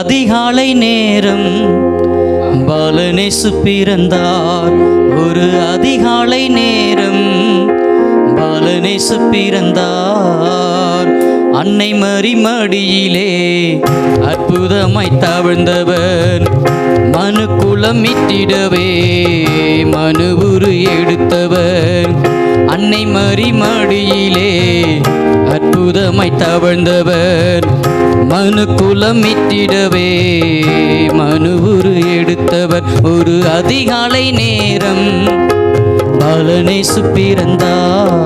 அதிகாலை நேரம் பாலனேசு பிறந்தார். ஒரு அதிகாலை நேரம் பாலனேசு பிறந்தார். அன்னை மறிமடியிலே அற்புதமாய் தவழ்ந்தவர் மனு குலமிட்டிடவே மனு உரு எடுத்தவர் அன்னை மறிமடியிலே அற்புதமாய் தவழ்ந்தவர் மனு குலமிட்டிடவே மனு உரு எடுத்தவர் ஒரு அதிகாலை நேரம். பாலனேசு பிறந்தார்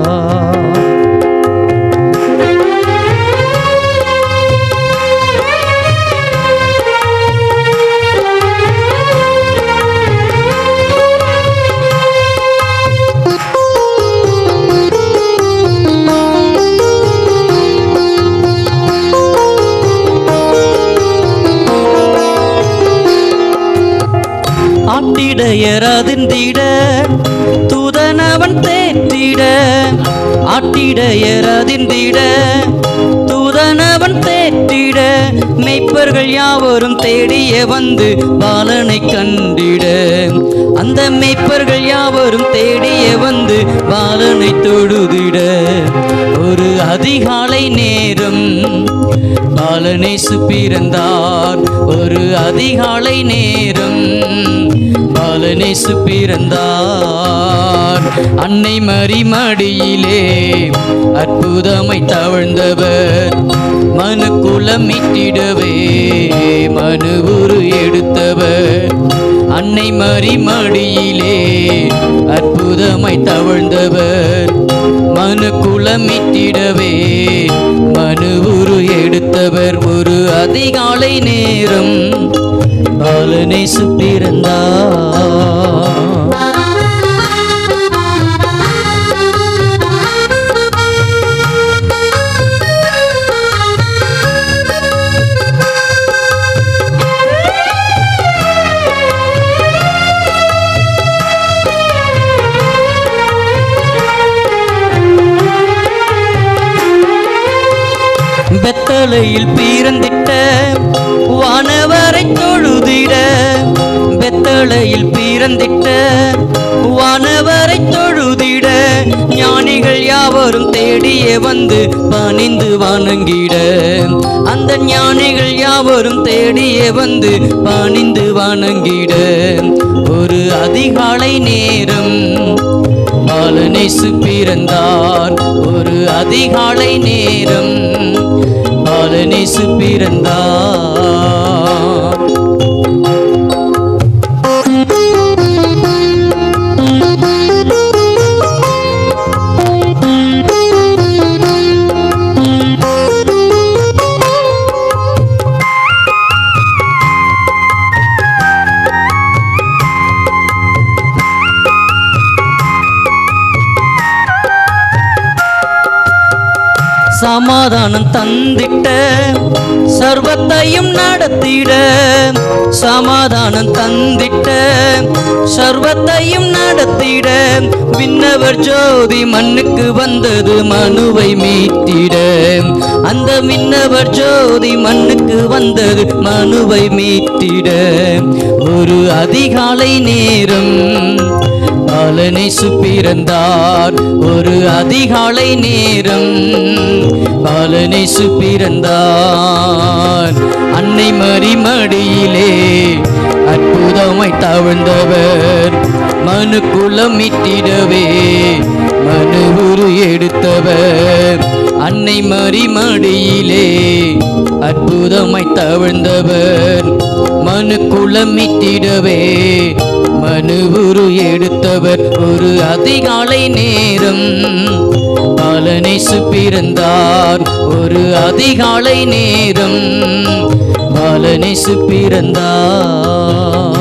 ஆட்டிடையர் அதிர்ந்திட தூதனவன் தேற்றிட ஆட்டிடையர் அதிர்ந்திட தூதனவன் தேற்றிட மெய்ப்பர்கள் யாவரும் தேடிய வந்து பாலனை கண்டிட. அந்த மெய்ப்பர்கள் யாவரும் தேடிய வந்து பாலனை தொழுதிட. ஒரு அதிகாலை நேரம் பாலனேசு பிறந்தார். ஒரு அதிகாலை நேரம் பாலனேசு பிறந்தார். அன்னை மறி மடியிலே அற்புதமை தவழ்ந்தவர். மனு குலமிட்டிடவே மனு உரு எடுத்தவர். அன்னை மறி மடியிலே அற்புதமை தவழ்ந்தவர். மனு குலமிட்டிடவே மனு உரு எடுத்தவர். ஒரு அதிகாலை நேரம் பாலனை பிறந்தார். பெத்தலையில் பீரந்திட்ட வானவரை தொழுதிட. பெத்தலையில் பீரந்திட்ட வானவரை தொழுதிட. ஞானிகள் யாவரும் தேடிய வந்து பணிந்து வணங்கிட. அந்த ஞானிகள் யாவரும் தேடிய வந்து பணிந்து வணங்கிட. ஒரு அதிகாலை நேரம் இயேசு பிறந்தார். ஒரு அதிகாலை நேரம் பாலனேசு பிறந்தார். சமாதானம் தந்திட்ட சர்வத்தையும் நடத்திட சமாதானம் தந்திட்ட சர்வத்தையும் நடத்திட விண்ணவர் ஜோதி மண்ணுக்கு வந்தது மனுவை மீட்டிட. அந்த விண்ணவர் ஜோதி மண்ணுக்கு வந்தது மனுவை மீட்டிட. ஒரு அதிகாலை நேரம் பாலனேசு பிறந்தார் ஒரு அதிகாலை நேரம் பாலனேசு பிறந்தார் அன்னை மறிமடியிலே அற்புதமாய் தவழ்ந்தவர். மனு குலமிட்டிடவே மனு உரு எடுத்தவர். அன்னை மறிமடியிலே அற்புதமாய் தவழ்ந்தவர். மனு குலமிட்டிடவே மனு உரு எடுத்தவர் ஒரு அதிகாலை நேரம். பாலனேசு பிறந்தார் ஒரு அதிகாலை நேரம். பாலனேசு பிறந்தார்.